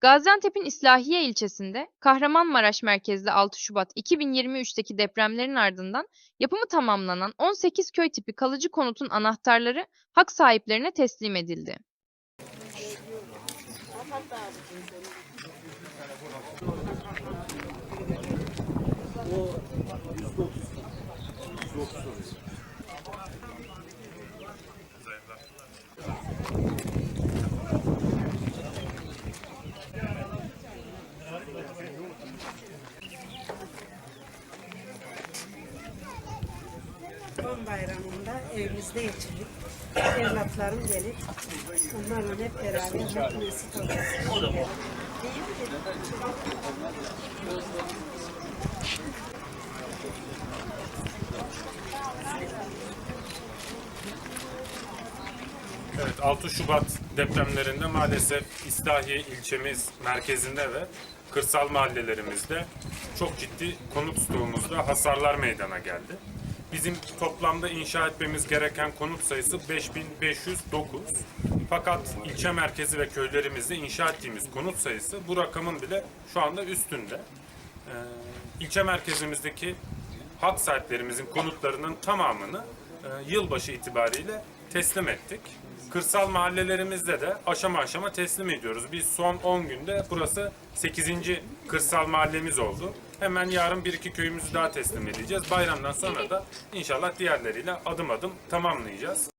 Gaziantep'in İslahiye ilçesinde Kahramanmaraş merkezli 6 Şubat 2023'teki depremlerin ardından yapımı tamamlanan 18 köy tipi kalıcı konutun anahtarları hak sahiplerine teslim edildi. Kurban bayramında evimizde geçirdik. Evlatlarım gelip onlarla hep beraber mesut olacağız. Evet 6 Şubat depremlerinde maalesef İslahiye ilçemiz merkezinde ve kırsal mahallelerimizde çok ciddi konut stoğumuzda hasarlar meydana geldi. Bizim toplamda inşa etmemiz gereken konut sayısı 5509. Fakat ilçe merkezi ve köylerimizde inşa ettiğimiz konut sayısı bu rakamın bile şu anda üstünde. Ee, ilçe merkezimizdeki hak sahiplerimizin konutlarının tamamını yılbaşı itibariyle teslim ettik. Kırsal mahallelerimizde de aşama aşama teslim ediyoruz. Biz son 10 günde burası 8. kırsal mahallemiz oldu. Hemen yarın bir iki köyümüzü daha teslim edeceğiz. Bayramdan sonra da inşallah diğerleriyle adım adım tamamlayacağız.